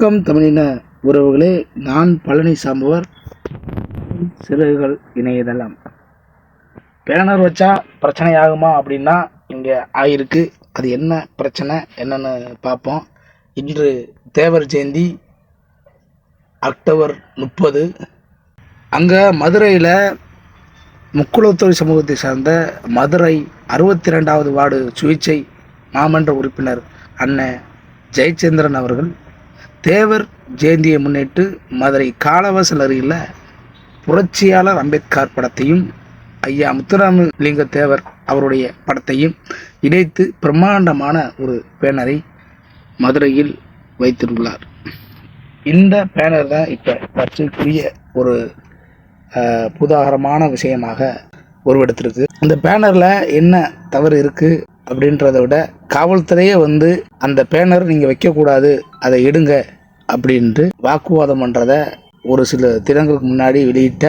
வணக்கம் தமிழின உறவுகளே நான் பழனி சாம்பவர். சிறகுகள் இணையதெல்லாம் பேனர் வச்சா பிரச்சனை ஆகுமா அப்படின்னா இங்கே ஆயிருக்கு. அது என்ன பிரச்சனை என்னன்னு பார்ப்போம். இன்று தேவர் ஜெயந்தி அக்டோபர் முப்பது. அங்கே மதுரையில் முக்குளத்தொழில் சமூகத்தை சார்ந்த மதுரை அறுபத்தி ரெண்டாவது வார்டு சுயிச்சை மாமன்ற உறுப்பினர் அண்ணன் ஜெயச்சந்திரன் அவர்கள் தேவர் ஜெயந்தியை முன்னிட்டு மதுரை காலவாசல் அருகில் புரட்சியாளர் அம்பேத்கர் படத்தையும் ஐயா முத்துராமலிங்க தேவர் அவருடைய படத்தையும் இணைத்து பிரம்மாண்டமான ஒரு பேனரை மதுரையில் வைத்திருந்தார். இந்த பேனர் தான் இப்போ சர்ச்சைக்குரிய ஒரு புதாகரமான விஷயமாக உருவெடுத்திருக்கு. இந்த பேனரில் என்ன தவறு இருக்குது அப்படின்றத விட காவல்துறையே வந்து அந்த பேனர் நீங்கள் வைக்கக்கூடாது அதை எடுங்க அப்படின்ட்டு வாக்குவாதம் பண்ணுறத ஒரு சில தினங்களுக்கு முன்னாடி வெளியிட்ட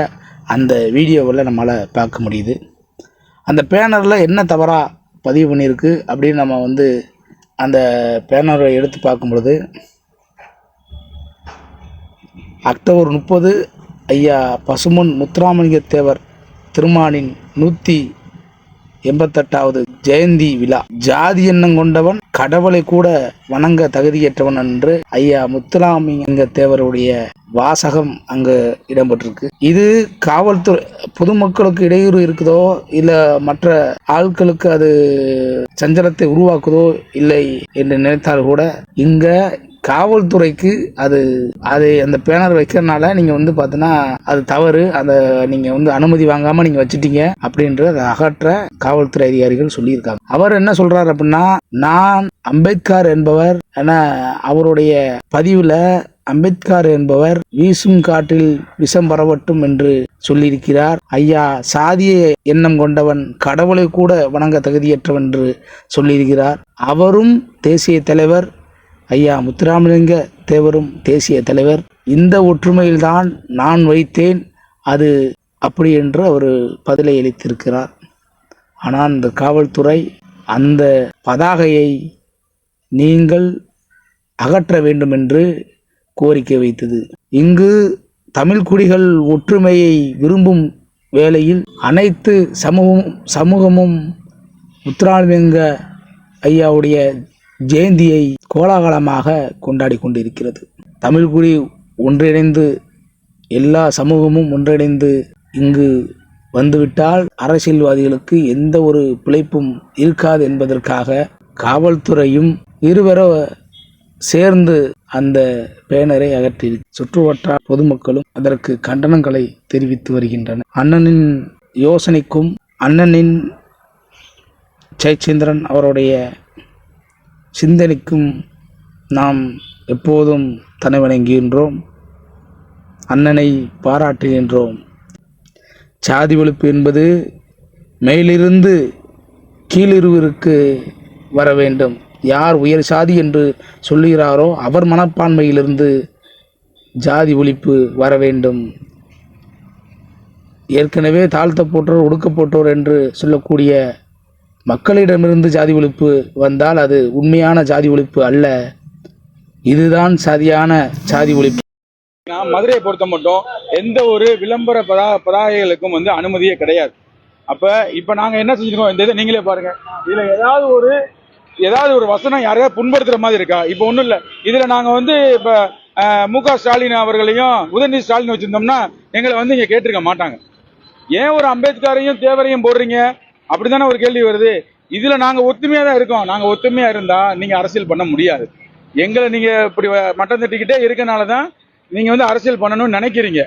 அந்த வீடியோவில் நம்மளால் பார்க்க முடியுது. அந்த பேனரில் என்ன தவறாக பதிவு பண்ணியிருக்கு அப்படின்னு நம்ம வந்து அந்த பேனரை எடுத்து பார்க்கும் பொழுது அக்டோபர் முப்பது ஐயா பசுமன் முத்துராமலிங்க தேவர் திருமானின் நூற்றி எண்பத்தெட்டாவது ஜெயந்தி விழா. ஜாதி எண்ணம் கொண்டவன் கடவுளை கூட வணங்க தகுதியற்றவன் என்று ஐயா முத்துராமிங்க தேவருடைய வாசகம் அங்கு இடம்பெற்றிருக்கு. இது காவல்துறை பொதுமக்களுக்கு இடையூறு இருக்குதோ இல்லை மற்ற ஆட்களுக்கு அது சஞ்சலத்தை உருவாக்குதோ இல்லை என்று நினைத்தால் கூட இங்க காவல்துறைக்கு அது அது அந்த பேனர் வைக்கிறனால நீங்கள் வந்து பார்த்தீங்கன்னா அது தவறு. அந்த நீங்கள் வந்து அனுமதி வாங்காமல் நீங்கள் வச்சுட்டீங்க அப்படின்ற அதை அகற்ற காவல்துறை அதிகாரிகள் சொல்லியிருக்காங்க. அவர் என்ன சொல்றாரு அப்படின்னா நான் அம்பேத்கர் என்பவர் என அவருடைய பதிவில் அம்பேத்கர் என்பவர் வீசும் காற்றில் விஷம் பரவட்டும் என்று சொல்லியிருக்கிறார். ஐயா சாதிய எண்ணம் கொண்டவன் கடவுளை கூட வணங்க தகுதியற்றவன் என்று சொல்லியிருக்கிறார். அவரும் தேசிய தலைவர் ஐயா முத்துராமலிங்க தேவரும் தேசிய தலைவர் இந்த ஒற்றுமையில்தான் நான் வைத்தேன் அது அப்படி என்று அவர் பதிலை அளித்திருக்கிறார். ஆனால் இந்த காவல்துறை அந்த பதாகையை நீங்கள் அகற்ற வேண்டும் என்று கோரிக்கை வைத்தது. இங்கு தமிழ் குடிகள் ஒற்றுமையை விரும்பும் வேளையில் அனைத்து சமூகம் சமூகமும் முத்துராமலிங்க ஐயாவுடைய ஜெயந்தியை கோலாகலமாக கொண்டாடி கொண்டிருக்கிறது. தமிழ்குடி ஒன்றிணைந்து எல்லா சமூகமும் ஒன்றிணைந்து இங்கு வந்துவிட்டால் அரசியல்வாதிகளுக்கு எந்த ஒரு பிழைப்பும் இருக்காது என்பதற்காக காவல்துறையும் இருவர சேர்ந்து அந்த பேனரை அகற்றி சுற்றுவட்டார பொதுமக்களும் அதற்கு கண்டனங்களை தெரிவித்து வருகின்றனர். அண்ணனின் யோசனைக்கும் அண்ணனின் ஜெயச்சந்திரன் அவருடைய சிந்தனைக்கும் நாம் எப்போதும் தலை வணங்குகின்றோம் அண்ணனை பாராட்டுகின்றோம். சாதி ஒழிப்பு என்பது மேலிருந்து கீழிருவிற்கு வர வேண்டும். யார் உயர் சாதி என்று சொல்லுகிறாரோ அவர் மனப்பான்மையிலிருந்து ஜாதி ஒழிப்பு வர வேண்டும். ஏற்கனவே தாழ்த்தப்பட்டோர் ஒடுக்கப்பட்டோர் என்று சொல்லக்கூடிய மக்களிடமிருந்து ஜாதி ஒழிப்பு வந்தால் அது உண்மையான ஜாதி ஒழிப்பு அல்ல. இதுதான் சரியான ஜாதி ஒழிப்பு. நான் மதுரையை பொறுத்த மட்டும் எந்த ஒரு விளம்பர பதா பதாகைகளுக்கும் வந்து அனுமதியே கிடையாது. அப்ப இப்ப நாங்க என்ன செஞ்சிருக்கோம் இந்த இதை நீங்களே பாருங்க. இதுல ஏதாவது ஒரு ஏதாவது ஒரு வசனம் யாரையாவது புண்படுத்துற மாதிரி இருக்கா? இப்ப ஒண்ணும் இல்ல. இதுல நாங்க வந்து இப்ப மு க ஸ்டாலின் அவர்களையும் உதயநிதி ஸ்டாலின் வச்சிருந்தோம்னா எங்களை வந்து இங்க கேட்டிருக்க மாட்டாங்க. ஏன் ஒரு அம்பேத்கரையும் தேவரையும் போடுறீங்க? அப்படிதானே ஒரு கேள்வி வருது? இதுல நாங்க ஒத்துமையா தான் இருக்கோம். நாங்க ஒத்துமையா இருந்தா நீங்க அரசியல் பண்ண முடியாது. எங்களை நீங்க இப்படி மட்டம் தட்டிக்கிட்டே இருக்கனால தான் நீங்க வந்து அரசியல் பண்ணணும்னு நினைக்கிறீங்க.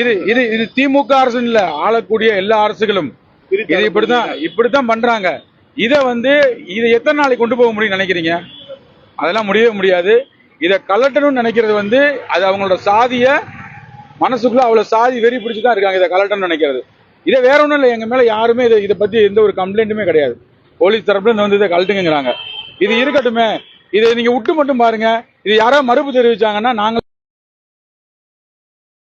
இது இது இது திமுக அரசு இல்ல. ஆளக்கூடிய எல்லா அரசுகளும். இது இப்படிதான் இப்படித்தான் பண்றாங்க. இத வந்து இதை எத்தனை நாளைக்கு கொண்டு போக முடியும்னு நினைக்கிறீங்க? அதெல்லாம் முடியவே முடியாது. இதை கலட்டணும்னு நினைக்கிறது வந்து அது அவங்களோட சாதிய மனசுக்குள்ள அவ்வளவு சாதி வெறி பிடிச்சு தான் இருக்காங்க இதை கலட்டணும்னு நினைக்கிறது. இதை வேற ஒண்ணும் இல்லை எங்க மேலே யாருமே இதை இதை பத்தி எந்த ஒரு கம்ப்ளைண்ட்டுமே கிடையாது. போலீஸ் தரப்புல இருந்து வந்து இதை கழட்டுங்கிறாங்க இது இருக்கட்டுமே. இதை நீங்க விட்டு மட்டும் பாருங்க. இது யாராவது மறுப்பு தெரிவிச்சாங்கன்னா நாங்க